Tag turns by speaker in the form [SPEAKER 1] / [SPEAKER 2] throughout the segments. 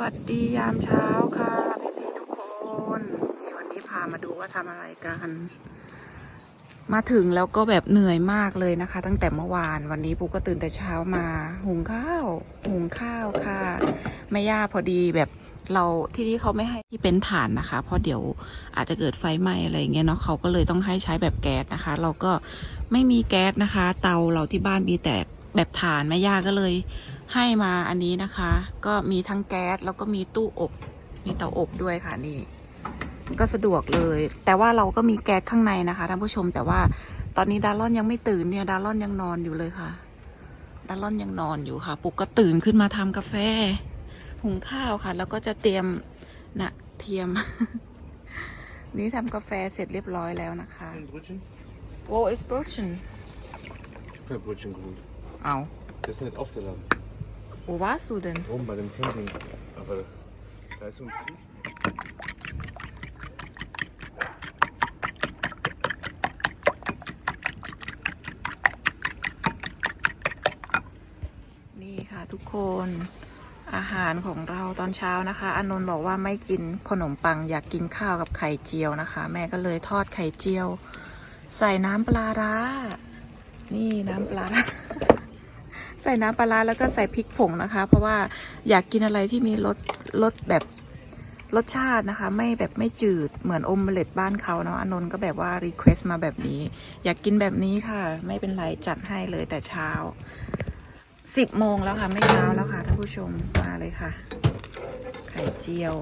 [SPEAKER 1] วัสดียามเช้าค่ะพี่ๆทุกคนนี่วันนี้พามาดูว่าทำอะไรกัน มาถึงแล้วก็แบบเหนื่อยมากเลยนะคะ ตั้งแต่เมื่อวานวันนี้ปุ๊กก็ตื่นแต่เช้ามาหุงข้าวหุงข้าวค่ะแม่ย่าพอดีแบบเราที่นี่เขาไม่ให้ที่เป็นถ่านนะคะ เพราะเดี๋ยวอาจจะเกิดไฟไหม้อะไรเงี้ยเนาะเขาก็เลยต้องให้ใช้แบบแก๊สนะคะ เราก็ไม่มีแก๊สนะคะ เตาเราที่บ้านมีแต่แบบถ่านแม่ย่าก็เลยให้มาอันนี้นะคะ ก็มีทั้งแก๊สแล้วก็มีตู้อบ มีเตาอบด้วยค่ะนี่ก็สะดวกเลย แต่ว่าเราก็มีแก๊สข้างในนะคะท่านผู้ชม แต่ว่าตอนนี้ดารอนยังไม่ตื่นเนี่ยดารอนยังนอนอยู่เลยค่ะดารอนยังนอนอยู่ค่ะปุกก็ตื่นขึ้นมาทำกาแฟหุงข้าวค่ะ แล้วก็จะเตรียมนะเทียม นี่ทำกาแฟเสร็จเรียบร้อยแล้วนะคะ
[SPEAKER 2] Ein Brötchen?
[SPEAKER 1] โว้ is Brötchen
[SPEAKER 2] Kein Brötchen geholt.
[SPEAKER 1] เอา
[SPEAKER 2] Das ist nicht Aufsteller.
[SPEAKER 1] โอ้ว่าสูเดน
[SPEAKER 2] Oben bei dem Camping. Aber das, da ist so ein Tisch.
[SPEAKER 1] นี่ค่ะทุกคน อาหารของเราตอนเช้านะคะ อานนท์บอกว่าไม่กินขนมปังอยากกินข้าวกับไข่เจียวนะคะ แม่ก็เลยทอดไข่เจียว ใส่น้ำปลาร้า นี่น้ำปลาร้า ใส่น้ำปลาร้าแล้วก็ใส่พริกผงนะคะ เพราะว่าอยากกินอะไรที่มีรสรสแบบรสชาตินะคะ ไม่แบบไม่จืดเหมือนอมเมล็ดบ้านเขาเนาะอานนท์ก็แบบว่ารีเควสต์มาแบบนี้ อยากกินแบบนี้ค่ะ ไม่เป็นไรจัดให้เลยแต่เช้าสิบโมงแล้วค่ะ ไม่เช้าแล้วค่ะท่านผู้ชมมาเลยค่ะ ไข่เจียว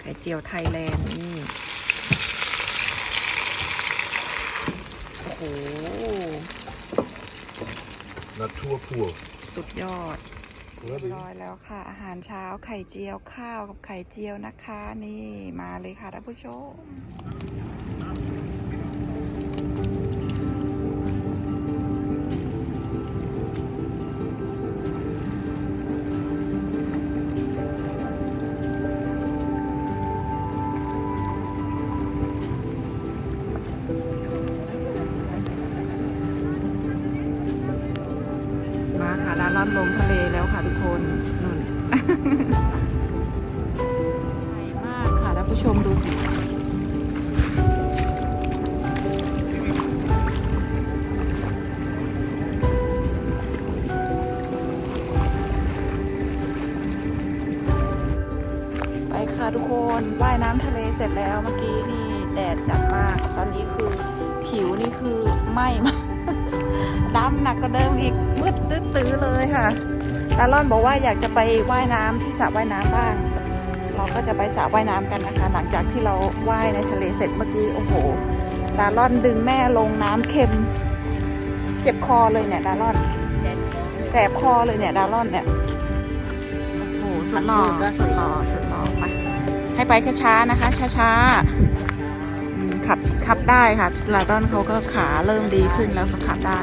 [SPEAKER 1] ไข่เจียวไทยแลนด์นี่โอ้โห
[SPEAKER 2] Natur pur.
[SPEAKER 1] สุดยอด
[SPEAKER 2] Oder?
[SPEAKER 1] เรียบร้อยแล้วค่ะ อาหารเช้าไข่เจียวข้าวกับไข่เจียวนะคะ นี่มาเลยค่ะท่านผู้ชม ร้านล่อนลงทะเลแล้วค่ะทุกคนนุ่นใหญ่มากค่ะท่านผู้ชมดูสิไปค่ะทุกคนว่ายน้ำทะเลเสร็จแล้วเมื่อกี้นี่แดดจัดมาก ตอนนี้คือผิวนี่คือไหม้มากดำหนักกว่าเดิมอีก มืดตื้อเลยค่ะดารอนบอกว่าอยากจะไปว่ายน้ำที่สระว่ายน้ำบ้าง เราก็จะไปสระว่ายน้ำกันนะคะ หลังจากที่เราว่ายในทะเลเสร็จเมื่อกี้ โอ้โหดารอนดึงแม่ลงน้ำเค็ม เจ็บคอเลยเนี่ยดารอน แสบคอเลยเนี่ยดารอนเนี่ย โอ้โหสุดหล่อสุดหล่อสุดหล่อไป ให้ไปช้าๆนะคะ ช้าๆขับขับได้ค่ะดารอนเขาก็ขาเริ่มดีขึ้นแล้วก็ขับได้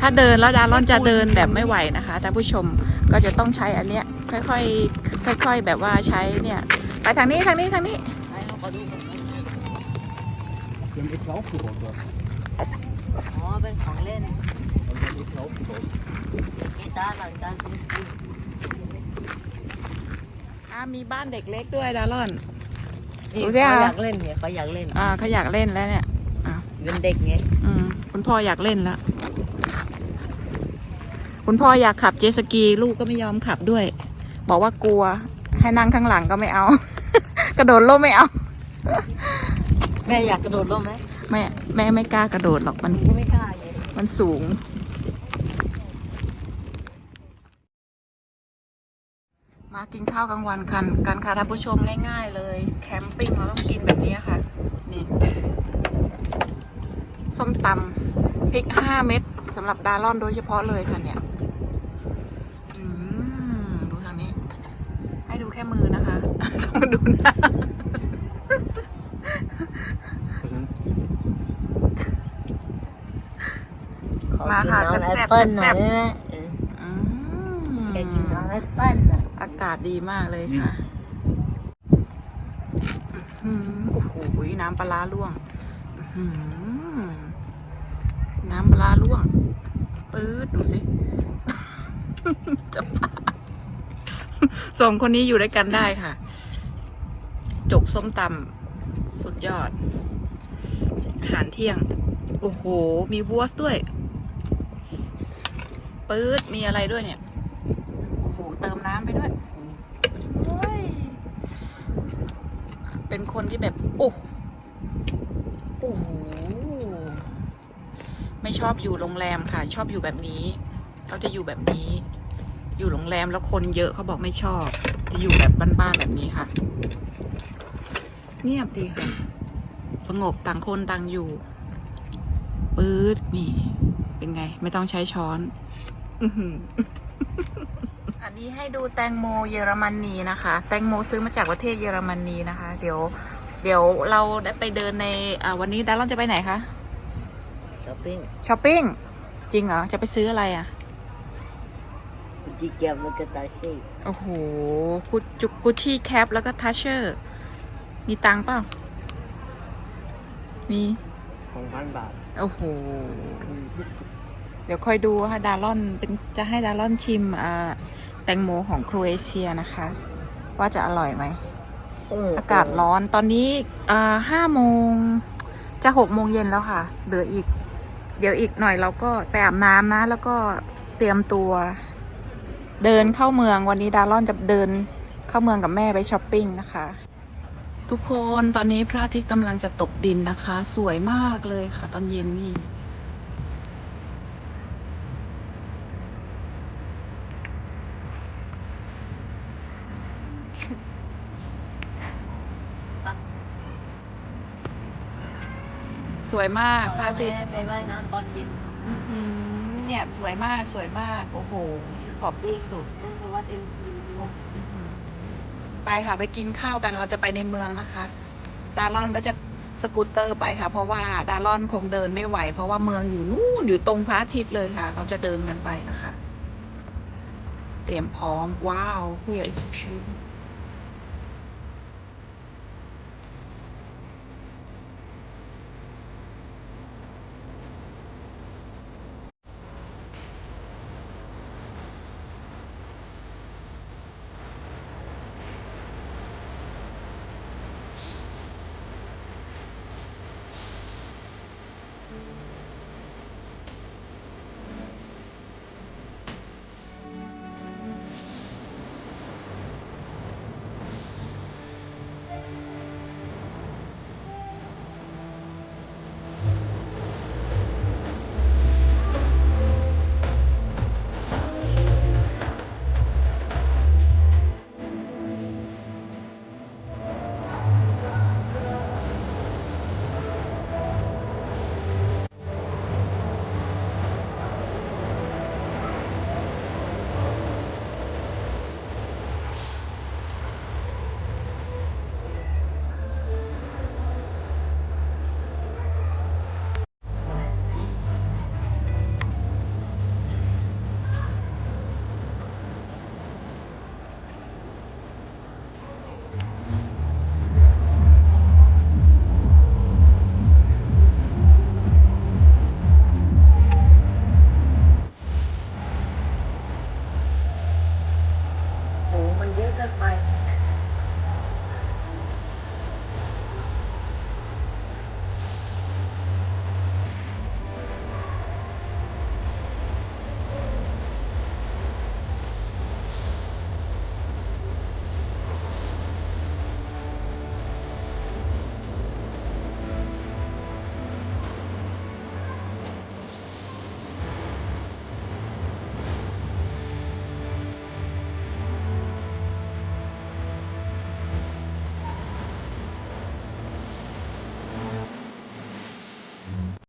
[SPEAKER 1] ถ้าเดินแล้วดารอนจะเดินแบบไม่ไหวนะคะท่านผู้ชมก็จะต้องใช้อันเนี้ยค่อยๆค่อย ๆ แบบว่าใช้เนี่ยไปทางนี้ทางนี้ทางนี้
[SPEAKER 2] Wir haben extra aufgebaut da.
[SPEAKER 3] อ๋อเป็นของเล่น
[SPEAKER 2] Wir haben extra aufgebaut.
[SPEAKER 3] กีตาร์หลังจากที่ซื้อ
[SPEAKER 1] อ่ามีบ้านเด็กเล็กด้วยดารอน
[SPEAKER 3] นี่
[SPEAKER 1] ดู
[SPEAKER 3] เขา
[SPEAKER 1] สิอะ
[SPEAKER 3] อยากเล่นเนี่ยเขาอยากเล่น
[SPEAKER 1] อ่าเขาอยากเล่นแล้วเนี่ย
[SPEAKER 3] เป็นเด็กไง
[SPEAKER 1] อืมคุณพ่ออยากเล่นแล้วคุณพ่ออยากขับเจตสกีลูกก็ไม่ยอมขับด้วย บอกว่ากลัว ให้นั่งข้างหลังก็ไม่เอา กระโดดร่มไม่เอา
[SPEAKER 3] แม่อยากกระโดดร่มไหม
[SPEAKER 1] แม่แม่ไม่กล้ากระโดดหรอกมัน
[SPEAKER 3] ก็ไม่กล้าเลย
[SPEAKER 1] มันสูง มากินข้าวกลางวันกันกันค่ะท่านผู้ชมง่าย ๆ เลย แคมปิ้งเราต้องกินแบบนี้ค่ะ นี่ ส้มตำพริกห้าเม็ดสำหรับดารอนโดยเฉพาะเลยค่ะเนี่ยอืมดูทางนี้ ให้ดูแค่มือนะคะต้องมาดูหน้า
[SPEAKER 3] ขอ
[SPEAKER 1] มา
[SPEAKER 3] กิน
[SPEAKER 1] ค่ะ
[SPEAKER 3] น้ำ
[SPEAKER 1] แซ่
[SPEAKER 3] แอบป
[SPEAKER 1] ๆ
[SPEAKER 3] เปิ้ลหน่
[SPEAKER 1] แซ่
[SPEAKER 3] อย
[SPEAKER 1] บ
[SPEAKER 3] ได้ไหมเออ
[SPEAKER 1] อื
[SPEAKER 3] อยากกิน
[SPEAKER 1] ม
[SPEAKER 3] น้ำแอปเปิ้ลน่ะ
[SPEAKER 1] อากาศดีมากเลยค่ะอื้อหือโอ้โห น้ำปลาร้าล่วงอื้อหือ น้ำปลาล่วง ปื๊ดดูสิ จะบ้าสองคนนี้อยู่ด้วยกันได้ค่ะ จกส้มตำสุดยอด อาหารเที่ยง โอ้โห มีวัวสด้วย ปื๊ด มีอะไรด้วยเนี่ย โอ้โห เติมน้ำไปด้วยโอ้ยเป็นคนที่แบบ โอ้โอ้โห ไม่ชอบอยู่โรงแรมค่ะ ชอบอยู่แบบนี้เขาจะอยู่แบบนี้ อยู่โรงแรมแล้วคนเยอะเขาบอกไม่ชอบ จะอยู่แบบบ้านๆแบบนี้ค่ะ เงียบดีค่ะ สงบต่างคนต่างอยู่ปื๊ดนี่ เป็นไง ไม่ต้องใช้ช้อนอันนี้ให้ดูแตงโมเยอรมนีนะคะ แตงโมซื้อมาจากประเทศเยอรมนีนะคะ เดี๋ยว เดี๋ยวเราได้ไปเดินในวันนี้ดารอนจะไปไหนคะ
[SPEAKER 3] ช้อปปิ้ง
[SPEAKER 1] ช้อปปิ้ง จริงเหรอ จะไปซื้ออะไรอะ
[SPEAKER 3] จิเกียบแล้วก็ตาชี
[SPEAKER 1] โอ้โหกุจุกุชชี่แคปแล้วก็ทัชเชอร์ มีตังค์เปล่า มี
[SPEAKER 3] หกพันบาท
[SPEAKER 1] โอ้โห เดี๋ยวค่อยดูค่ะดารอนเป็นจะให้ดารอนชิมอ่าแตงโมของโครเอเชียนะคะ ว่าจะอร่อยไหม อากาศร้อนตอนนี้อ่าห้าโมงจะหกโมงเย็นแล้วค่ะ เหลืออีก เดี๋ยวอีกหน่อยเราก็ไปอาบน้ำนะ แล้วก็เตรียมตัว เดินเข้าเมืองวันนี้ดารอนจะเดินเข้าเมืองกับแม่ไปช้อปปิ้งนะคะ ทุกคนตอนนี้พระอาทิตย์กำลังจะตกดินนะคะ สวยมากเลยค่ะ ตอนเย็นนี่ สวยมากพระอาทิตย์
[SPEAKER 3] ไปว่ายน้ำตอนเย็น
[SPEAKER 1] อื้อหือเนี่ยสวยมากสวยมาก โอ้โห ขอบที่สุด
[SPEAKER 3] เพราะว่าเอ็ม
[SPEAKER 1] ไปค่ะ ไปกินข้าวกันเราจะไปในเมืองนะคะ ดารอนก็จะสกูตเตอร์ไปค่ะ เพราะว่าดารอนคงเดินไม่ไหว เพราะว่าเมืองอยู่นู่นอยู่ตรงพระอาทิตย์เลยค่ะ เราจะเดินกันไปนะคะ เตรียมพร้อมว้าวเฮียชื่อ
[SPEAKER 3] โหมันเย